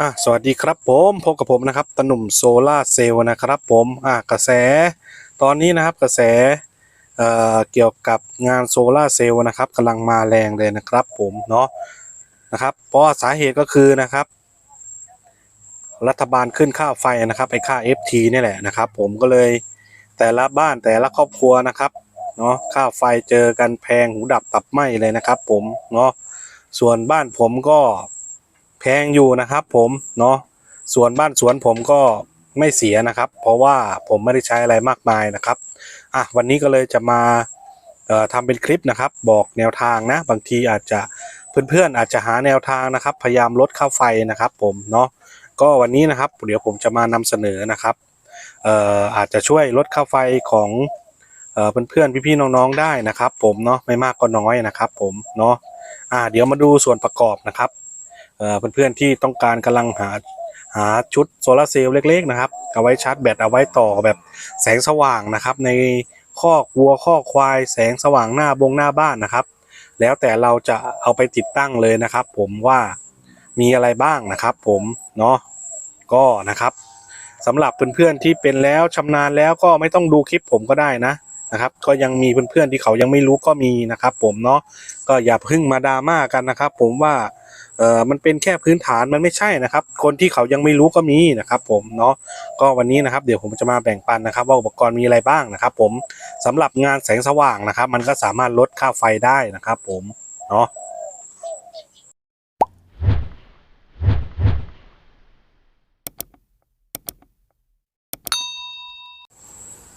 อะสวัสดีครับผมพบกับผมนะครับตะหนุ่มโซล่าเซลล์นะครับผมอะกระแส ตอนนี้นะครับกระแสเอ่อเกี่ยวกับงานโซล่าเซลล์นะครับกำลังมาแรงเลยนะครับผมเนาะนะครับ เพราะสาเหตุก็คือนะครับ รัฐบาลขึ้นค่าไฟนะครับไอค่า FT นี่แหละนะครับ ผมก็เลยแต่ละบ้านแต่ละครอบครัวนะครับเนาะค่าไฟเจอกันแพงหูดับตับไหมเลยนะครับ ผมเนาะส่วนบ้านผมก็ แพงอยู่นะครับ ผมเนาะส่วนบ้านสวนผมก็ไม่เสียนะครับ เพราะว่าผมไม่ได้ใช้อะไรมากมายนะครับอะวันนี้ก็เลยจะมาทำเป็นคลิปนะครับ บอกแนวทางนะ บางทีอาจจะเพื่อนๆอาจจะหาแนวทางนะครับ พยายามลดค่าไฟนะครับ ผมเนาะก็วันนี้นะครับ เดี๋ยวผมจะมานำเสนอนะครับเอ่ออาจจะช่วยลดค่าไฟของเอ่อเพื่อนๆพี่ๆน้องๆได้นะครับ ผมเนาะไม่มากก็น้อยนะครับ ผมเนาะอ่าเดี๋ยวมาดูส่วนประกอบนะครับ เอ่อเพื่อนๆที่ต้องการกำลังหาหาชุดโซลาร์เซลล์เล็กๆนะครับเอาไว้ชาร์จแบตเอาไว้ต่อแบบแสงสว่างนะครับ ในคอกวัวคอกควายแสงสว่างหน้าบงหน้าบ้านนะครับ แล้วแต่เราจะเอาไปติดตั้งเลยนะครับ ผมว่ามีอะไรบ้างนะครับ ผมเนาะก็นะครับสำหรับเพื่อนๆที่เป็นแล้วชำนาญแล้วก็ไม่ต้องดูคลิปผมก็ได้นะนะครับ ก็ยังมีเพื่อนๆที่เขายังไม่รู้ก็มีนะครับ ผมเนาะก็อย่าพึ่งมาดราม่ากันนะครับ ผมว่า เอ่อมันเป็นแค่พื้นฐานมันไม่ใช่นะครับ คนที่เขายังไม่รู้ก็มีนะครับ ผมเนาะก็วันนี้นะครับ เดี๋ยวผมจะมาแบ่งปันนะครับ ว่าอุปกรณ์มีอะไรบ้างนะครับ ผมสำหรับงานแสงสว่างนะครับ มันก็สามารถลดค่าไฟได้นะครับ ผมเนาะ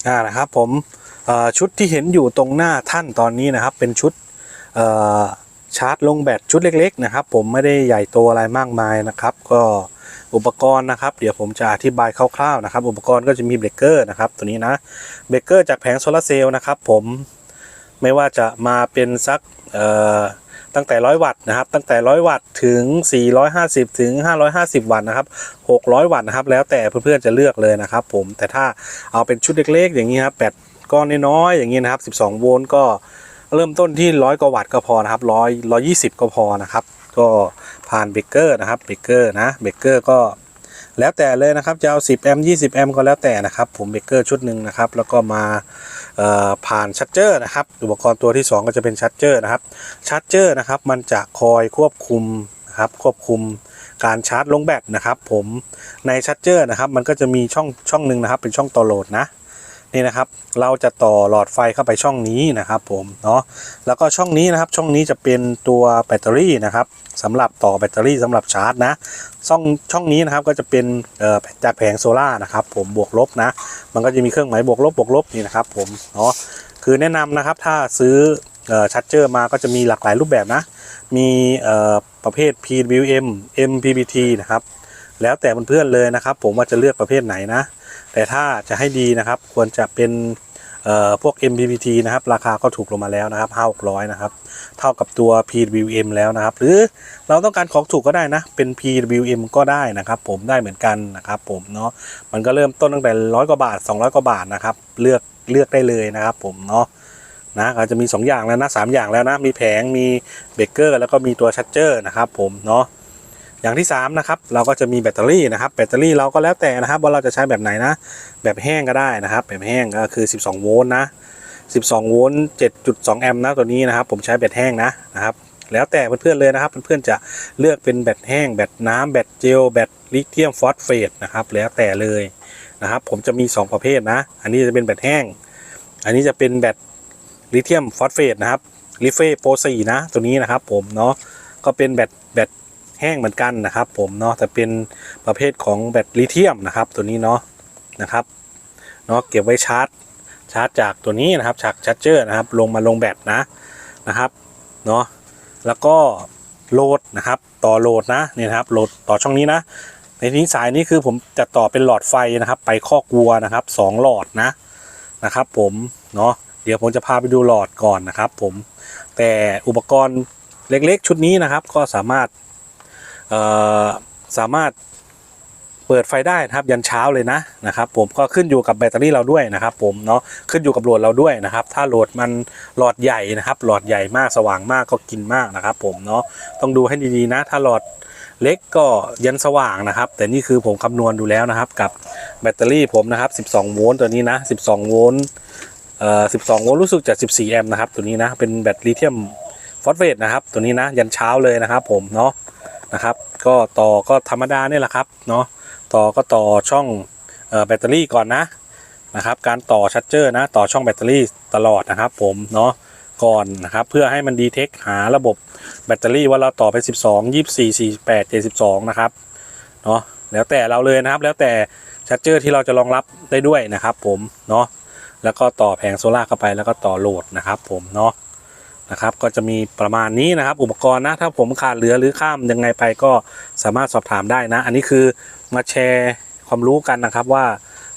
อ่านะครับผมเอ่อชุดที่เห็นอยู่ตรงหน้าท่านตอนนี้นะครับ เป็นชุดเอ่อ ชาร์จลงแบตชุดเล็ก ๆ นะครับ ผมไม่ได้ใหญ่โตอะไรมากมายนะครับ ก็อุปกรณ์นะครับ เดี๋ยวผมจะอธิบายคร่าวๆนะครับ อุปกรณ์ก็จะมีเบรกเกอร์นะครับ ตัวนี้นะเบรกเกอร์จากแผงโซลาร์เซลล์นะครับ ผมไม่ว่าจะมาเป็นสักตั้งแต่ 100 วัตต์นะครับ ตั้งแต่ 100 วัตต์ถึง 450 ถึง 550 วัตต์นะครับ 600 วัตต์นะครับ แล้วแต่เพื่อนๆจะเลือกเลยนะครับ ผม แต่ถ้าเอาเป็นชุดเล็กๆ อย่างนี้ครับแบตก้อนน้อยๆอย่างนี้นะครับ 12 โวลต์ก็ เริ่มต้นที่100กว่าวัตต์ก็พอนะครับ100 120ก็พอนะครับ ก็ผ่านเบรกเกอร์นะครับเบรกเกอร์นะเบรกเกอร์ก็แล้วแต่เลยนะครับจะเอา10แอมป์20แอมป์ก็แล้วแต่นะครับ ผมเบรกเกอร์ชุดหนึ่งนะครับ แล้วก็มาผ่านชัตเจอร์นะครับ อุปกรณ์ตัวที่ 2 ก็จะเป็นชัตเจอร์นะครับชัตเจอร์นะครับมันจะคอยควบคุมนะครับควบคุมการชาร์จลงแบตนะครับ ผมในชัตเจอร์นะครับ มันก็จะมีช่องช่องหนึ่งนะครับ เป็นช่องต่อโหลดนะ นี่นะครับ เราจะต่อหลอดไฟเข้าไปช่องนี้นะครับผมเนาะแล้วก็ช่องนี้นะครับช่องนี้จะเป็นตัวแบตเตอรี่นะครับสำหรับต่อแบตเตอรี่สำหรับชาร์จนะช่องช่องนี้นะครับก็จะเป็นจากแผงโซล่านะครับผมบวกลบนะมันก็จะมีเครื่องหมายบวกลบบวกลบนี่นะครับผมเนาะคือแนะนำนะครับถ้าซื้อเอ่อชัตเจอร์มาก็จะมีหลากหลายรูปแบบนะ มีประเภท PWM MPPT นะครับแล้วแต่เพื่อนๆเลยนะครับ ผมว่าจะเลือกประเภทไหนนะ แต่ถ้าจะให้ดีนะครับ ควรจะเป็นพวก MPPT นะครับ ราคาก็ถูกลงมาแล้วนะครับ5 600นะครับ เท่ากับตัว PWM แล้วนะครับ หรือเราต้องการของถูกก็ได้นะ เป็น PWM ก็ได้นะครับ ผมได้เหมือนกันนะครับผมเนาะ มันก็เริ่มต้นตั้งแต่ร้อยกว่าบาท 200 กว่าบาทนะครับ เลือกเลือกได้เลยนะครับ ผมเนาะนะก็จะมี 2 อย่างแล้วนะสามอย่างแล้วนะ มีแผง มีเบรกเกอร์ แล้วก็มีตัวชัตเจอร์นะครับผมเนาะ อย่างที่3นะครับเราก็จะมีแบตเตอรี่นะครับแบตเตอรี่เราก็แล้วแต่นะครับว่าเราจะใช้แบบไหนนะ แบบแห้งก็ได้นะครับ แบบแห้งก็คือ 12 โวลต์นะ 12 โวลต์7.2 แอมป์นะตัวนี้นะครับ ผมใช้แบตแห้งนะนะครับ แล้วแต่เพื่อนๆเลยนะครับเพื่อนๆจะเลือกเป็นแบตแห้งแบตน้ำแบตเจลแบตลิเธียมฟอสเฟตนะครับแล้วแต่เลยนะครับ ผมจะมี 2 ประเภทนะ อันนี้จะเป็นแบตแห้ง อันนี้จะเป็นแบตลิเธียมฟอสเฟตนะครับลิเฟ่โปรซีนะตัวนี้นะครับผมเนาะก็เป็นแบตแบต แห้งเหมือนกันนะครับ ผมเนาะแต่เป็นประเภทของแบตลิเธียมนะครับ ตัวนี้เนาะนะครับเนาะเก็บไว้ชาร์จชาร์จจากตัวนี้นะครับจากชาร์จเจอร์นะครับ ลงมาลงแบตนะนะครับเนาะแล้วก็โหลดนะครับต่อโหลดนะเนี่ยครับโหลดต่อช่องนี้นะในนี้สายนี้คือผมจะต่อเป็นหลอดไฟนะครับ ไปคอกวัวนะครับสองหลอดนะนะครับ ผมเนาะเดี๋ยวผมจะพาไปดูหลอดก่อนนะครับ ผมแต่อุปกรณ์เล็กๆชุดนี้นะครับ ก็สามารถ สามารถเปิดไฟได้นะครับยันเช้าเลยนะนะครับ ผมก็ขึ้นอยู่กับแบตเตอรี่เราด้วยนะครับ ผมเนาะขึ้นอยู่กับโหลดเราด้วยนะครับ ถ้าโหลดมันหลอดใหญ่นะครับ หลอดใหญ่มากสว่างมากก็กินมากนะครับ ผมเนาะต้องดูให้ดีๆนะ ถ้าหลอดเล็กก็ยันสว่างนะครับ แต่นี่คือผมคำนวณดูแล้วนะครับ กับแบตเตอรี่ผมนะครับ 12 โวลต์ตัวนี้นะ 12 โวลต์เอ่อ 12 โวลต์รู้สึกจะ 14 แอมป์นะครับ ตัวนี้นะ เป็นแบตลิเธียมฟอสเฟตนะครับ ตัวนี้นะ ยันเช้าเลยนะครับ ผมเนาะ นะครับ ก็ต่อก็ธรรมดาเนี่ยแหละครับเนาะต่อก็ต่อช่องออแบตเตอรี่ก่อนนะนะครับ การต่อชัดเจอร์นะต่อช่องแบตเตอรี่ตลอดนะครับ ผมเนาะก่อนนะครับเพื่อให้มันดีเทคหาระบบแบตเตอรี่ว่าเราต่อไป 12 24 48 72 นะครับเนาะแล้วแต่เราเลยนะครับ แล้วแต่ชัดเจอร์ที่เราจะรองรับได้ด้วยนะครับ ผมเนาะแล้วก็ต่อแผงโซล่าเข้าไปแล้วก็ต่อโหลดนะครับ ผมเนาะ นะครับ ก็จะมีประมาณนี้นะครับ อุปกรณ์นะ ถ้าผมขาดเหลือหรือข้ามยังไงไปก็สามารถสอบถามได้นะ อันนี้คือมาแชร์ความรู้กันนะครับว่า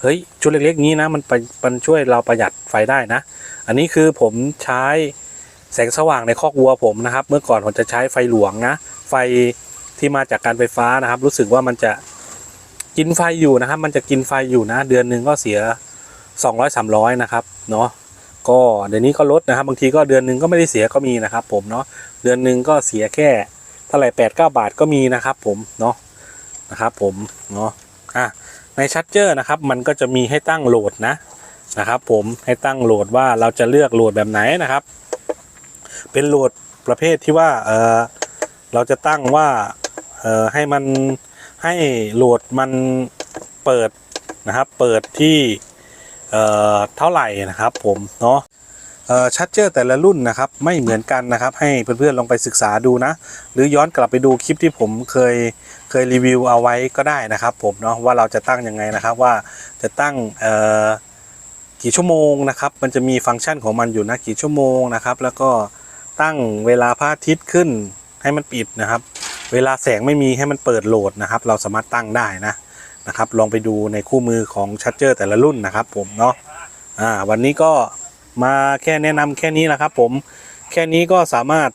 เฮ้ย ชุดเล็กๆ นี้นะ มันไปมันช่วยเราประหยัดไฟได้นะ อันนี้คือผมใช้แสงสว่างในคอกวัวผมนะครับ เมื่อก่อนผมจะใช้ไฟหลวงนะ ไฟที่มาจากการไฟฟ้านะครับ รู้สึกว่ามันจะกินไฟอยู่นะครับ มันจะกินไฟอยู่นะ เดือนหนึ่งก็เสีย 200 300 นะครับ เนาะ ก็เดี๋ยวนี้ก็ลดนะครับ บางทีก็เดือนหนึ่งก็ไม่ได้เสียก็มีนะครับ ผมเนาะเดือนหนึ่งก็เสียแค่เท่าไหร่แปดเก้าบาทก็มีนะครับ ผมเนาะนะครับผมเนาะอะในชัดเจอร์นะครับ มันก็จะมีให้ตั้งโหลดนะนะครับ ผมให้ตั้งโหลดว่าเราจะเลือกโหลดแบบไหนนะครับ เป็นโหลดประเภทที่ว่าเออเราจะตั้งว่าเออให้มันให้โหลดมันเปิดนะครับ เปิดที่ เอ่อเท่าไหร่นะครับผมเนาะเอ่อชัดเจอร์แต่ละรุ่นนะครับไม่เหมือนกันนะครับ ให้เพื่อนๆลองไปศึกษาดูนะ หรือย้อนกลับไปดูคลิปที่ผมเคยเคยรีวิวเอาไว้ก็ได้นะครับผมเนาะว่าเราจะตั้งยังไงนะครับว่าจะตั้งเอ่อกี่ชั่วโมงนะครับ มันจะมีฟังก์ชันของมันอยู่นะกี่ชั่วโมงนะครับ แล้วก็ตั้งเวลาพระอาทิตย์ขึ้นให้มันปิดนะครับ เวลาแสงไม่มีให้มันเปิดโหลดนะครับ เราสามารถตั้งได้นะ นะครับ ลองไปดูในคู่มือของชัดเจอร์แต่ละรุ่นนะครับ ผมเนาะอ่าวันนี้ก็มาแค่แนะนำแค่นี้นะครับผมแค่นี้ก็สามารถ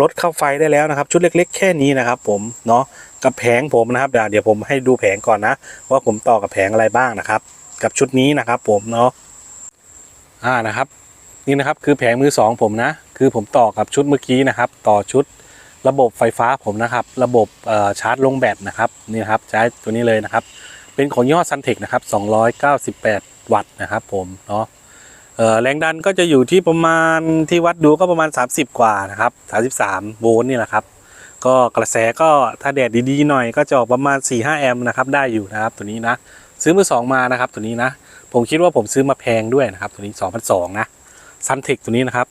ลดเข้าไฟได้แล้วนะครับ ชุดเล็ก ๆ แค่นี้นะครับ ผมเนาะกับแผงผมนะครับเดี๋ยวเดี๋ยวผมให้ดูแผงก่อนนะ ว่าผมต่อกับแผงอะไรบ้างนะครับ กับชุดนี้นะครับ ผมเนาะอ่านะครับ นี่นะครับคือแผงมือสองผมนะ คือผมต่อกับชุดเมื่อกี้นะครับ ต่อชุด ระบบไฟฟ้าผมนะครับ ระบบชาร์จลงแบตนะครับนี่ครับใช้ตัวนี้เลยนะครับ เป็นของยี่ห้อซันเทคนะครับ 298 วัตต์นะครับผมเนาะแรงดันก็จะอยู่ที่ประมาณที่วัดดูก็ประมาณ 30 กว่านะครับ33โวลต์นี่แหละครับ ก็กระแสก็ถ้าแดดดีๆหน่อยก็จะออกประมาณ 4-5 แอมป์นะครับได้อยู่นะครับตัวนี้นะ ซื้อมือสองมานะครับตัวนี้นะ ผมคิดว่าผมซื้อมาแพงด้วยนะครับ ตัวนี้ 2,200นะซันเทคตัวนี้นะครับ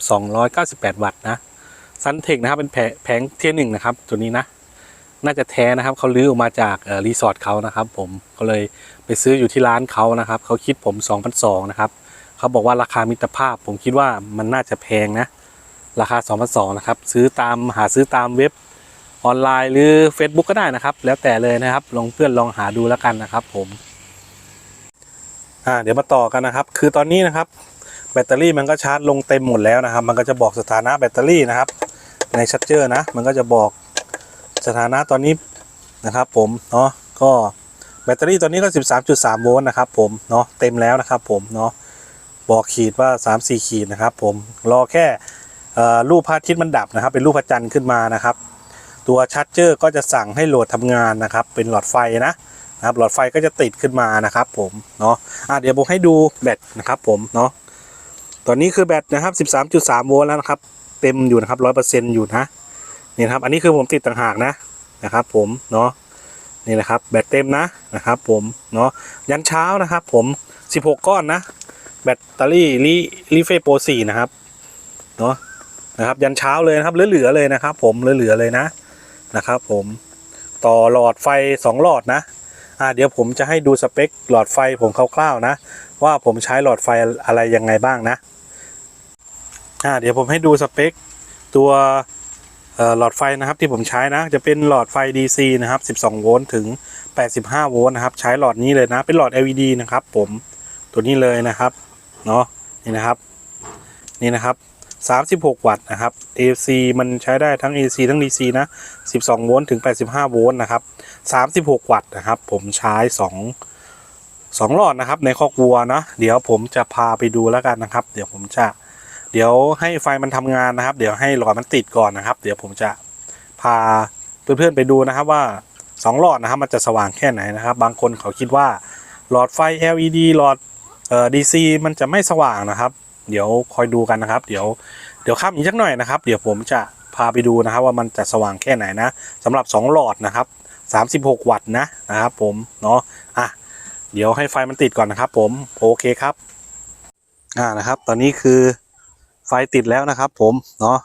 298 วัตต์นะ ซันเทคนะครับเป็นแผงแผงเทียร์หนึ่งนะครับ ตัวนี้นะ น่าจะแท้นะครับเขาลื้อออกมาจากรีสอร์ทเขานะครับ ผมก็เลยไปซื้ออยู่ที่ร้านเขานะครับเขาคิดผม2,200นะครับเขาบอกว่าราคามิตรภาพ ผมคิดว่ามันน่าจะแพงนะ ราคา2,200นะครับ ซื้อตามหาซื้อตามเว็บออนไลน์หรือ Facebook ก็ได้นะครับ แล้วแต่เลยนะครับ ลองเพื่อนลองหาดูแล้วกันนะครับ ผมอ่าเดี๋ยวมาต่อกันนะครับ คือตอนนี้นะครับ แบตเตอรี่มันก็ชาร์จลงเต็มหมดแล้วนะครับ มันก็จะบอกสถานะแบตเตอรี่นะครับ ในชัดเจอร์นะ มันก็จะบอกสถานะตอนนี้นะครับ ผมเนาะก็แบตเตอรี่ตอนนี้ก็ 13.3 โวลต์นะครับ ผมเนาะเต็มแล้วนะครับ ผมเนาะบอกขีดว่า 3-4 ขีดนะครับ ผมรอแค่รูปพระอาทิตย์มันดับนะครับ เป็นรูปพระจันทร์ขึ้นมานะครับ ตัวชัดเจอร์ก็จะสั่งให้โหลดทำงานนะครับ เป็นหลอดไฟนะนะครับ หลอดไฟก็จะติดขึ้นมานะครับ ผมเนาะะเดี๋ยวผมให้ดูแบตนะครับ ผมเนาะตอนนี้คือแบตนะครับ 13.3 โวลต์แล้วนะครับ เต็มอยู่นะครับ100%อร์เซ็นอยู่นะนี่นครับ อันนี้คือผมติดต่างหากนะนะครับ ผมเนาะนี่นะครับ แบตเต็มนะนะครับ ผมเนาะยันเช้านะครับ ผม 16 ก้อนนะ แบตเตอรี่ลีลีเฟโปร4นะครับเนาะนะครับ ยันเช้าเลยนะครับเหลือๆเลยนะครับ ผมเหลือๆเลยนะนะครับ ผมต่อหลอดไฟ 2 หลอดนะอ่าเดี๋ยวผมจะให้ดูสเปคหลอดไฟผมคร่าวๆนะ ว่าผมใช้หลอดไฟอะไรยังไงบ้างนะ อ่าเดี๋ยวผมให้ดูสเปคตัวหลอดไฟนะครับที่ผมใช้นะจะเป็นหลอดไฟ DC นะครับ 12 โวลต์ถึง 85 โวลต์นะครับ ใช้หลอดนี้เลยนะเป็นหลอด LED นะครับ ผมตัวนี้เลยนะครับเนาะนี่นะครับนี่นะครับ 36 วัตต์นะครับ AC มันใช้ได้ทั้ง AC ทั้ง DC นะ 12 โวลต์ถึง 85 โวลต์นะครับ 36 วัตต์นะครับ ผมใช้ 2 2หลอดนะครับในคอกวัวนะเดี๋ยวผมจะพาไปดูแล้วกันนะครับ เดี๋ยวผมจะ เดี๋ยวให้ไฟมันทำงานนะครับ เดี๋ยวให้หลอดมันติดก่อนนะครับ เดี๋ยวผมจะพาเพื่อนๆไปดูนะครับว่าสองหลอดนะครับ มันจะสว่างแค่ไหนนะครับ บางคนเขาคิดว่าหลอดไฟ LED หลอดเอ่อ DC มันจะไม่สว่างนะครับ เดี๋ยวคอยดูกันนะครับ เดี๋ยวเดี๋ยวข้ามอีกสักหน่อยนะครับ เดี๋ยวผมจะพาไปดูนะครับ ว่ามันจะสว่างแค่ไหนนะสำหรับ 2 หลอดนะครับ36 วัตต์นะนะครับ ผมเนาะอะเดี๋ยวให้ไฟมันติดก่อนนะครับ ผมโอเคครับอ่านะครับ ตอนนี้คือ ไฟติดแล้วนะครับ ผมเนาะ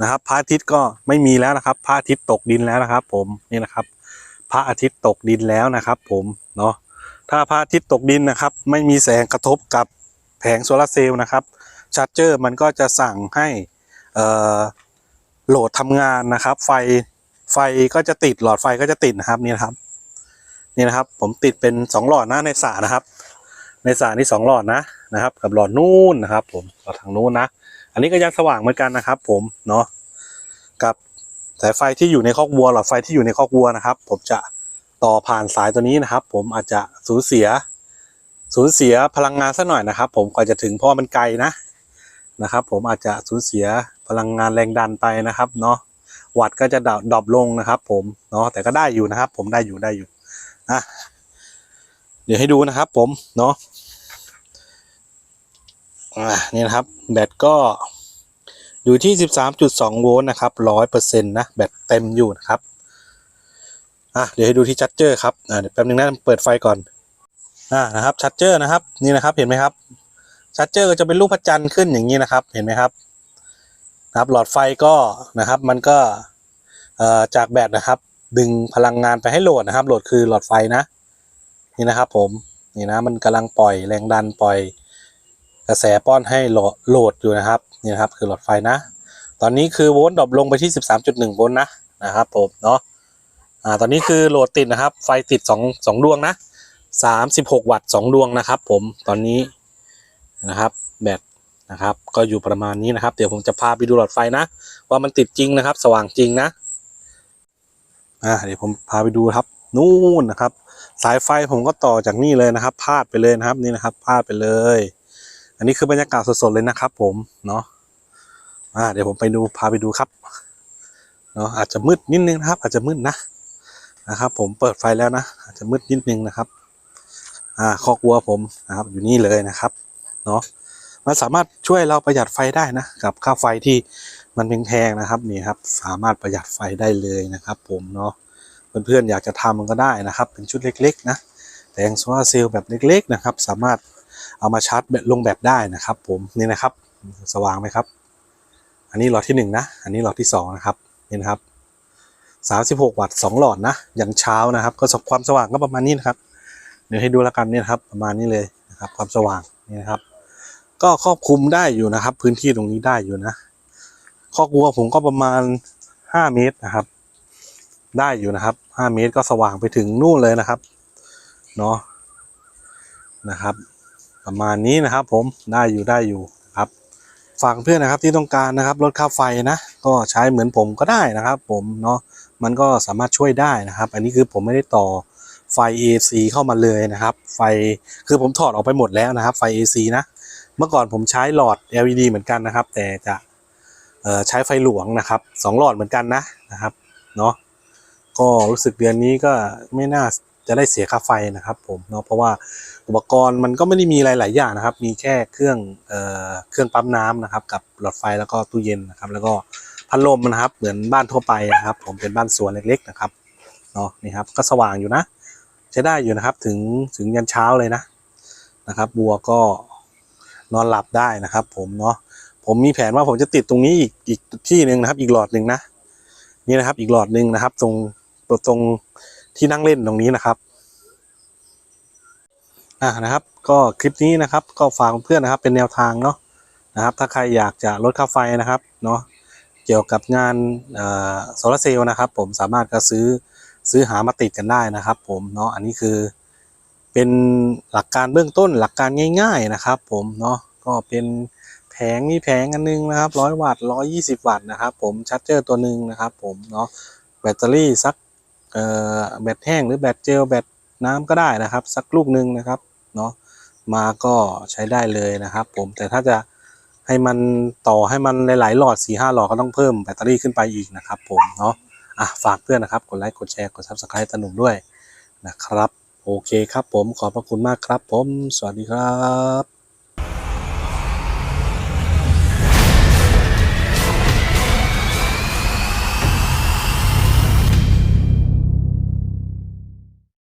นะครับพระอาทิตย์ก็ไม่มีแล้วนะครับพระอาทิตย์ตกดินแล้วนะครับ ผมนี่นะครับ พระอาทิตย์ตกดินแล้วนะครับ ผมเนาะถ้าพระอาทิตย์ตกดินนะครับ ไม่มีแสงกระทบกับแผงโซลาร์เซลล์นะครับชาร์จเจอร์มันก็จะสั่งให้โหลดทำงานนะครับ ไฟไฟก็จะติดหลอดไฟก็จะติดนะครับนี่นะครับนี่นะครับ ผมติดเป็นสองหลอดนะในสระนะครับ ในสระนี่สองหลอดนะนะครับ กับหลอดนู่นนะครับ ผมหลอดทางนู้นนะ อันนี้ก็ยังสว่างเหมือนกันนะครับ ผมเนาะกับสายไฟที่อยู่ในคอกวัวหลอดไฟที่อยู่ในคอกวัวนะครับ ผมจะต่อผ่านสายตัวนี้นะครับ ผมอาจจะสูญเสีย สูญเสียพลังงานสักหน่อยนะครับ ผมกว่าจะถึงเพราะมันไกลนะนะครับ ผมอาจจะสูญเสียพลังงานแรงดันไปนะครับเนาะวัตต์ก็จะดรอปดรอปลงนะครับ ผมเนาะแต่ก็ได้อยู่นะครับ ผมได้อยู่ได้อยู่อะเดี๋ยวให้ดูนะครับ ผมเนาะ อ่านี่นะครับ แบตก็อยู่ที่ 13.2 โวลต์นะครับ100%นะแบตเต็มอยู่นะครับ อะเดี๋ยวให้ดูที่ชัดเจอร์ครับ อ่าเดี๋ยวแป๊บนึงนะเปิดไฟก่อน อ่านะครับชัดเจอร์นะครับนี่นะครับเห็นไหมครับชัดเจอร์ก็จะเป็นรูปพระจันทร์ขึ้นอย่างนี้นะครับ เห็นไหมครับนะครับ หลอดไฟก็นะครับ มันก็เอ่อจากแบตนะครับ ดึงพลังงานไปให้โหลดนะครับ โหลดคือหลอดไฟนะ นี่นะครับ ผมนี่นะมันกำลังปล่อยแรงดันปล่อย กระแสป้อนให้โหลดอยู่นะครับนี่นะครับคือหลอดไฟนะ ตอนนี้คือโวลต์ดรอปลงไปที่ 13.1 โวลต์นะนะครับผมเนาะอ่าตอนนี้คือโหลดติดนะครับ ไฟติดสองสองดวงนะสามสิบหกวัตต์สองดวงนะครับ ผมตอนนี้นะครับแบตนะครับ ก็อยู่ประมาณนี้นะครับ เดี๋ยวผมจะพาไปดูหลอดไฟนะ ว่ามันติดจริงนะครับ สว่างจริงนะอ่าเดี๋ยวผมพาไปดูครับนู่นนะครับ สายไฟผมก็ต่อจากนี่เลยนะครับ พาดไปเลยนะครับนี่นะครับ พาดไปเลย อันนี้คือบรรยากาศสดๆเลยนะครับผมเนาะอ่าเดี๋ยวผมไปดูพาไปดูครับเนาะอาจจะมืดนิดนึงนะครับ อาจจะมืดนะนะครับผมเปิดไฟแล้วนะอาจจะมืดนิดนึงนะครับ อ่าคอกวัวผมนะครับอยู่นี่เลยนะครับเนาะมันสามารถช่วยเราประหยัดไฟได้นะกับค่าไฟที่มันแพงๆนะครับนี่ครับ สามารถประหยัดไฟได้เลยนะครับ ผมเนาะเพื่อนๆอยากจะทำมันก็ได้นะครับ เป็นชุดเล็ก ๆ นะแผงโซลาเซลล์แบบเล็ก ๆ นะครับ สามารถ เอามาชาร์จแบตลงแบตได้นะครับ ผมนี่นะครับ สว่างไหมครับ อันนี้หลอดที่หนึ่งนะอันนี้หลอดที่สองนะครับนี่นะครับ36 วัตต์2หลอดนะยันเช้านะครับ ก็ความสว่างก็ประมาณนี้นะครับ เดี๋ยวให้ดูแล้วกันเนี่ยนะครับประมาณนี้เลยนะครับ ความสว่างนี่นะครับ ก็ครอบคลุมได้อยู่นะครับ พื้นที่ตรงนี้ได้อยู่นะคอกวัวผมก็ประมาณ 5 เมตรนะครับ ได้อยู่นะครับ 5 เมตรก็สว่างไปถึงนู่นเลยนะครับเนาะนะครับ ประมาณนี้นะครับ ผมได้อยู่ได้อยู่ครับฝากเพื่อนนะครับที่ต้องการนะครับลดค่าไฟนะ ก็ใช้เหมือนผมก็ได้นะครับ ผมเนาะมันก็สามารถช่วยได้นะครับ อันนี้คือผมไม่ได้ต่อไฟ AC เข้ามาเลยนะครับ ไฟคือผมถอดออกไปหมดแล้วนะครับ ไฟ AC นะเมื่อก่อนผมใช้หลอด LED เหมือนกันนะครับ แต่จะใช้ไฟหลวงนะครับสองหลอดเหมือนกันนะนะครับเนาะก็รู้สึกเดือนนี้ก็ไม่น่าจะได้เสียค่าไฟนะครับ ผมเนาะเพราะว่า อุปกรณ์มันก็ไม่ได้มีหลาย ๆ อย่างนะครับ มีแค่เครื่องเอ่อเครื่องปั๊มน้ำนะครับ กับหลอดไฟแล้วก็ตู้เย็นนะครับ แล้วก็พัดลมนะครับ เหมือนบ้านทั่วไปนะครับ ผมเป็นบ้านสวนเล็ก ๆ นะครับเนาะนี่ครับก็สว่างอยู่นะใช้ได้อยู่นะครับ ถึงถึงยันเช้าเลยนะนะครับ บัวก็นอนหลับได้นะครับ ผมเนาะผมมีแผนว่าผมจะติดตรงนี้อีกอีกที่หนึ่งนะครับ อีกหลอดหนึ่งนะนี่นะครับ อีกหลอดหนึ่งนะครับ ตรงตรงที่นั่งเล่นตรงนี้นะครับ อ่านะครับ ก็คลิปนี้นะครับ ก็ฝากเพื่อนนะครับ เป็นแนวทางเนาะนะครับ ถ้าใครอยากจะลดค่าไฟนะครับเนาะเกี่ยวกับงานโซลาร์เซลล์นะครับ ผมสามารถก็ซื้อซื้อหามาติดกันได้นะครับ ผมเนาะอันนี้คือเป็นหลักการเบื้องต้นหลักการง่าย ๆนะครับ ผมเนาะก็เป็นแผงมีแผงอันนึงนะครับร้อยวัตต์ร้อยยี่สิบวัตต์นะครับ ผมชาร์จเจอร์ตัวหนึ่งนะครับ ผมเนาะแบตเตอรี่สักแบตแห้งหรือแบตเจลแบตน้ำก็ได้นะครับ สักลูกหนึ่งนะครับ เนาะมาก็ใช้ได้เลยนะครับ ผมแต่ถ้าจะให้มันต่อให้มันหลายๆหลอด4ี่ห้าหลอดก็ต้องเพิ่มแบตเตอรี่ขึ้นไปอีกนะครับ ผมเนาะอะฝากเพื่อนนะครับกดไลค์กดแชร์กดซับสไครต์ตาหนุ่มด้วยนะครับ โอเคครับผมขอบพระคุณมากครับ ผม สวัสดีครับ